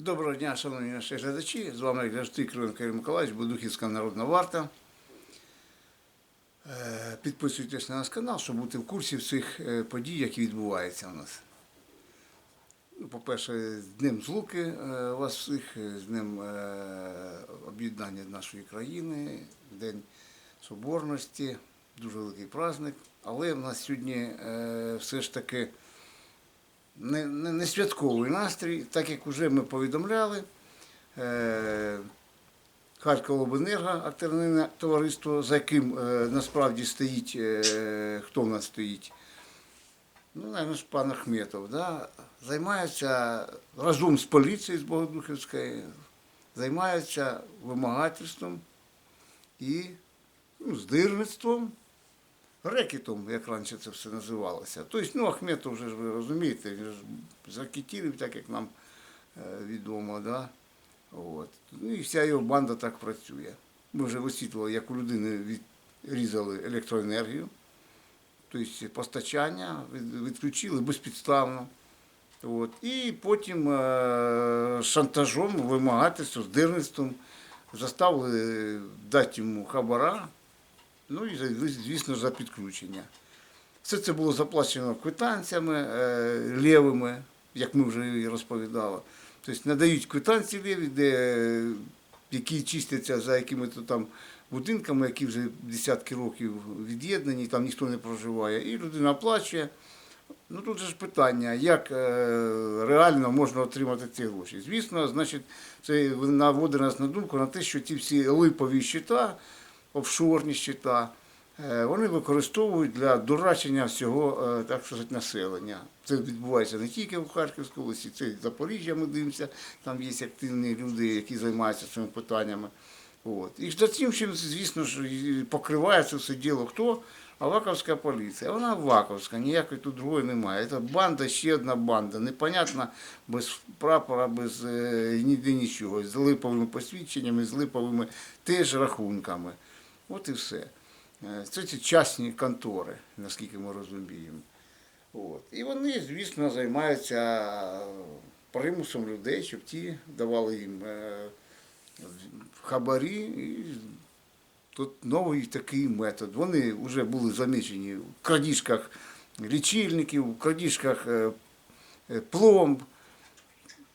Доброго дня, шановні наші глядачі. З вами завжди Юрій Миколаївич, Будухівська народна варта. Е, Підписуйтесь на наш канал, щоб бути в курсі всіх е, подій, які відбуваються у нас. Ну, По-перше, з Днем Злуки е, вас всіх, з Днем об'єднання нашої країни, День Соборності, дуже великий праздник. Але в нас сьогодні все ж таки не, не, не святковий настрій, так як вже ми повідомляли. Е, Харковобленерго, альтернативне товариство, за яким е, насправді стоїть, е, хто в нас стоїть? Ну, навіть пан Ахметов, да? займається разом з поліцією з Богодухівської, займається вимагательством і ну, здирництвом, рекетом, як раніше це все називалося. Тобто, ну, Ахметов вже ж ви розумієте, він ж з так як нам е, відомо, да? От. Ну і вся його банда так працює. Ми вже висвітлили, як у людини відрізали електроенергію, тобто постачання відключили безпідставно. От. І потім е, шантажом, вимагательством, здирництвом заставили дати йому хабара, ну і звісно за підключення. Все це було заплачено квитанціями е, лівими, як ми вже і розповідали. Тобто надають квитанції ліві, де, е, які чистяться за якими-то там будинками, які вже десятки років від'єднані, там ніхто не проживає, і людина оплачує. Ну тут же ж питання, як е, реально можна отримати ці гроші. Звісно, значить, це наводить нас на думку на те, що ці всі липові щита, офшорні щита, е, вони використовують для дурачення всього е, так сказати, населення. Це відбувається не тільки в Харківській області, це і Запоріжжя ми дивимося, там є активні люди, які займаються цими питаннями. От. І за цим, чим, звісно ж, покриває це все діло хто? Аваковська поліція. Вона Аваковська, ніякої тут другої немає. Це банда, ще одна банда, непонятна, без прапора, без е, ніде нічого, з липовими посвідченнями, з липовими теж рахунками. От і все. Е, Це ці частні контори, наскільки ми розуміємо. От. І вони, звісно, займаються примусом людей, щоб ті давали їм е, хабарі. І тут новий такий метод. Вони вже були замічені в крадіжках лічильників, в крадіжках е, е, пломб.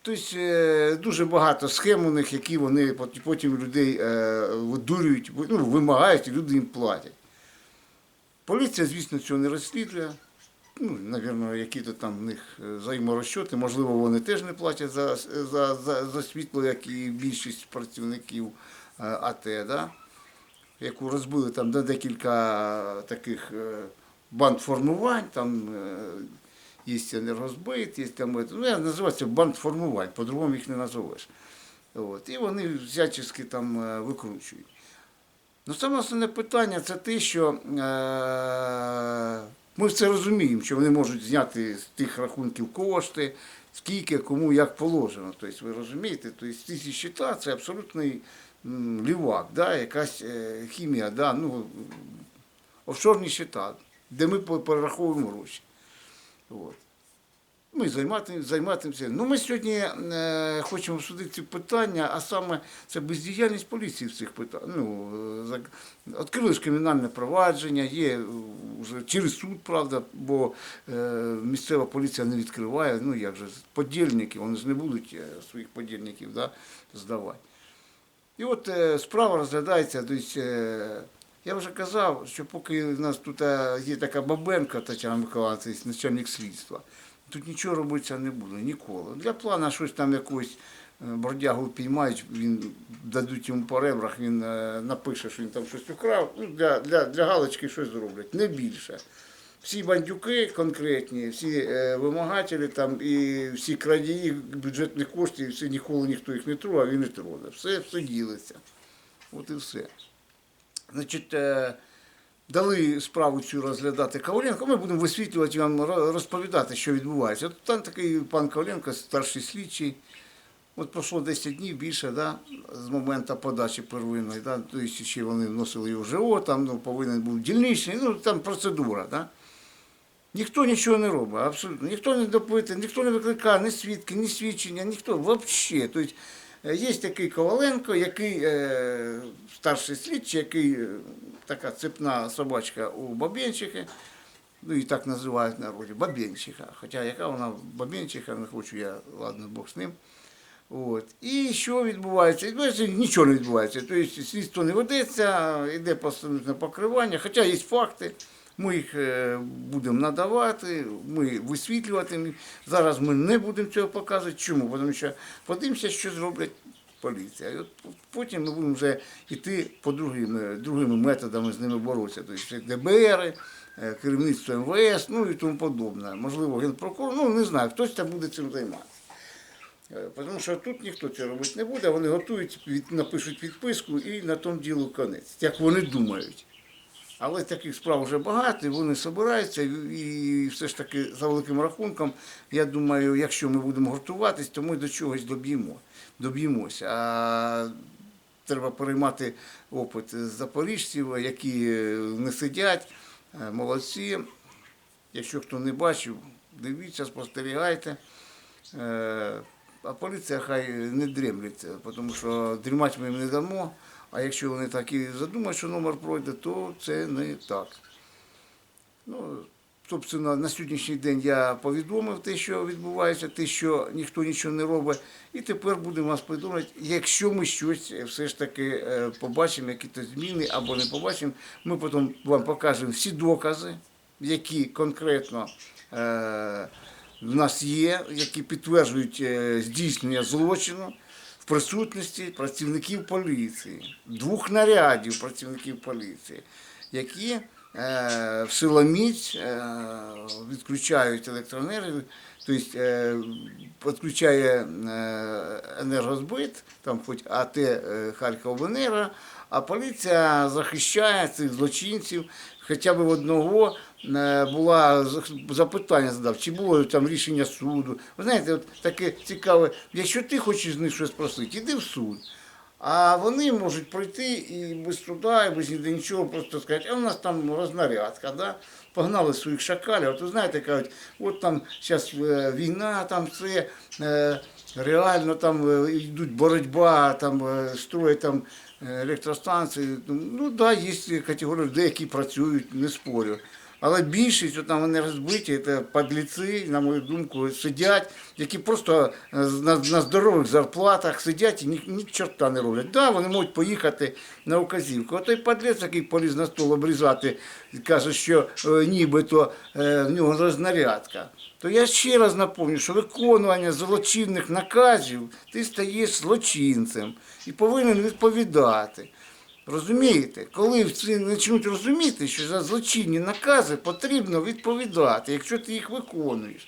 Тобто е, дуже багато схем у них, які вони потім людей е, видурюють, ну, вимагають, і люди їм платять. Поліція, звісно, цього не розслідує. Ну, навірно, які-то там в них е, взаєморозчоти, можливо, вони теж не платять за, за, за, за світло, як і більшість працівників АТ, да? яку розбили там на декілька таких е, банд формувань, там є енергозбит, є там, ну, я називається банд формувань, по-другому їх не назовеш. От. І вони всячески там е, викручують. Ну, саме основне питання це те, що е, ми все розуміємо, що вони можуть зняти з тих рахунків кошти, скільки, кому, як положено. Тобто, ви розумієте, тобто, ці щита це абсолютний лівак, да, якась е, хімія, да, ну, офшорні щита, де ми перераховуємо гроші. От. Ми займати, займатимемося. Ну, ми сьогодні е, хочемо обсудити ці питання, а саме це бездіяльність поліції в цих питаннях. Ну, е, відкрили ж кримінальне провадження, є е, вже через суд, правда, бо е, місцева поліція не відкриває. Ну як же, подільники, вони ж не будуть е, своїх подільників да, здавати. І от е, справа розглядається, тобто, е, я вже казав, що поки в нас тут е, є така Бабенко Тетяна Миколаївна, начальник слідства, тут нічого робитися не буде ніколи. Для плана щось там якусь е, бродягу піймають, він дадуть йому по ребрах, він е, напише, що він там щось украв. Ну, для, для, для галочки щось зроблять, не більше. Всі бандюки конкретні, всі вимагателі там і всі крадії бюджетних коштів, всі ніколи ніхто їх не трогав, він не трогав. Все, все ділиться. От і все. Значить, е, дали справу цю розглядати Коваленко, ми будемо висвітлювати вам, розповідати, що відбувається. От там такий пан Коваленко, старший слідчий. От пройшло 10 днів більше, да, з моменту подачі первинної, да, тобто ще вони вносили його в ЖО, там ну, повинен був дільничний, ну там процедура. Да. Ніхто нічого не робить, абсолютно. Ніхто не допитує, ніхто не викликає ні свідки, ні свідчення, ніхто взагалі. Тобто, є такий Коваленко, який е, старший слідчий, який е, така цепна собачка у Бабенчихи, ну і так називають народі, Бабенчиха. Хоча яка вона Бабенчиха, не хочу я, ладно, Бог з ним. От. І що відбувається? Відбувається, нічого не відбувається. Тобто слідство не ведеться, йде постановне покривання, хоча є факти. Ми їх е, будемо надавати, ми висвітлюватимемо. Зараз ми не будемо цього показувати. Чому? Тому що подивимося, що зроблять поліція. І от потім ми будемо вже йти по другими, другими методами з ними боротися. Тобто ДБР, е, керівництво МВС, ну і тому подобне. Можливо, генпрокурор, ну не знаю, хтось там буде цим займатися. Е, Тому що тут ніхто це робити не буде, вони готують, напишуть відписку і на тому ділу конець, як вони думають. Але таких справ вже багато, і вони збираються, і все ж таки, за великим рахунком, я думаю, якщо ми будемо гуртуватись, то ми до чогось доб'ємо, доб'ємося. А треба переймати опит запоріжців, які не сидять, е, молодці. Якщо хто не бачив, дивіться, спостерігайте. Е, А поліція хай не дремлять, тому що дрімати ми їм не дамо. А якщо вони так і задумають, що номер пройде, то це не так. Ну, собственно, на сьогоднішній день я повідомив те, що відбувається, те, що ніхто нічого не робить. І тепер будемо вас повідомляти, якщо ми щось все ж таки е, побачимо, якісь зміни або не побачимо, ми потім вам покажемо всі докази, які конкретно е, в нас є, які підтверджують е, здійснення злочину присутності працівників поліції, двох нарядів працівників поліції, які е, в силоміць е, відключають електроенергію, тобто е, підключає е, енергозбит, там хоч АТ е, Харківобленерго, а поліція захищає цих злочинців. Хоча б одного е, була запитання задав, чи було там рішення суду. Ви знаєте, от таке цікаве, якщо ти хочеш з них щось просити, іди в суд. А вони можуть пройти і без суда, і без нічого, просто сказати, а у нас там рознарядка, да? Погнали своїх шакалів. Ви знаєте, кажуть, от там зараз війна, там це е, реально там е, йдуть боротьба, там е, строять там е, електростанції. Ну так, да, є категорії людей, які працюють, не спорю. Але більшість от там вони розбиті, це падліці, на мою думку, сидять, які просто е, на, на здорових зарплатах сидять і ні, ні чорта не роблять. Да, вони можуть поїхати на указівку. А той падлець, який поліз на стол обрізати, каже, що е, нібито е, в нього рознарядка. То я ще раз напомню, що виконування злочинних наказів ти стаєш злочинцем і повинен відповідати. Розумієте, коли всі почнуть розуміти, що за злочинні накази потрібно відповідати, якщо ти їх виконуєш.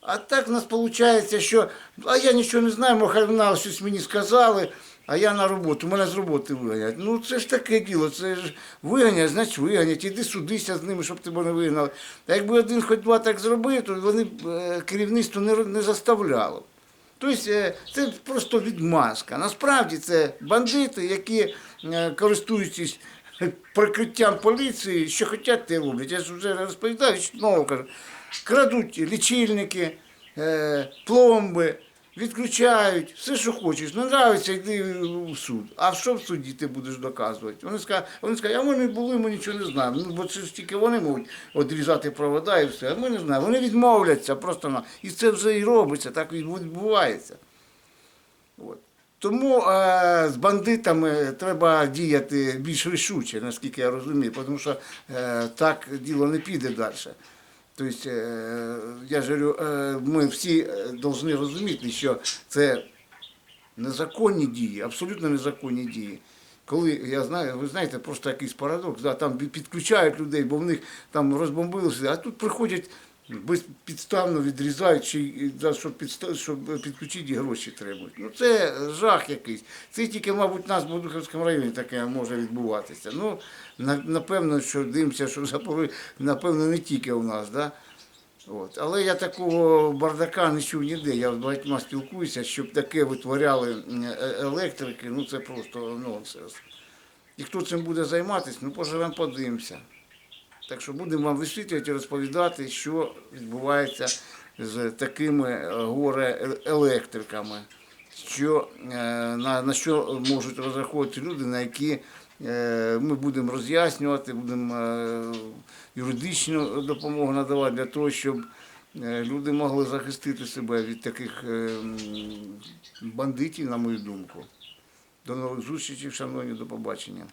А так в нас виходить, що а я нічого не знаю, може вона щось мені сказали, а я на роботу, мене з роботи виганять. Ну це ж таке діло, це ж виганять, значить виганять, іди судися з ними, щоб тебе не вигнали. А якби один хоч два так зробив, то вони е, керівництво не заставляло. Тобто е, це просто відмазка. Насправді це бандити, які користуються користуючись прикриттям поліції, що хочуть, те роблять. Я ж вже розповідаю, що знову кажу, крадуть лічильники, е, пломби, відключають, все, що хочеш. Не нравиться, йди в суд. А що в суді ти будеш доказувати? Вони скажуть, вони скажуть, а ми не були, ми нічого не знаємо. Ну, бо це ж тільки вони можуть відрізати провода і все. А ми не знаємо. Вони відмовляться просто на. І це вже і робиться, так і відбувається. От. Тому е, з бандитами треба діяти більш рішуче, наскільки я розумію, тому що е, так діло не піде далі. Тобто, есть, я ж говорю, е, ми всі повинні розуміти, що це незаконні дії, абсолютно незаконні дії. Коли я знаю, ви знаєте, просто якийсь парадокс, да, там підключають людей, бо в них там розбомбилися, а тут приходять безпідставно відрізають, й щоб, підста- щоб підключити гроші требують. Ну це жах якийсь. Це тільки, мабуть, у нас в Бодухівському районі таке може відбуватися. Ну, напевно, що дивимося, що в напевно, не тільки у нас, да? От. Але я такого бардака не чув ніде. Я з багатьма спілкуюся, щоб таке витворяли е- електрики, ну це просто нонсенс. І хто цим буде займатися, ну поживемо, подивимося. Так що будемо вам висвітлювати і розповідати, що відбувається з такими горе-електриками, що, е, на, на що можуть розраховувати люди, на які е, ми будемо роз'яснювати, будемо е, юридичну допомогу надавати для того, щоб е, люди могли захистити себе від таких е, бандитів, на мою думку. До нових зустрічей, шановні, до побачення.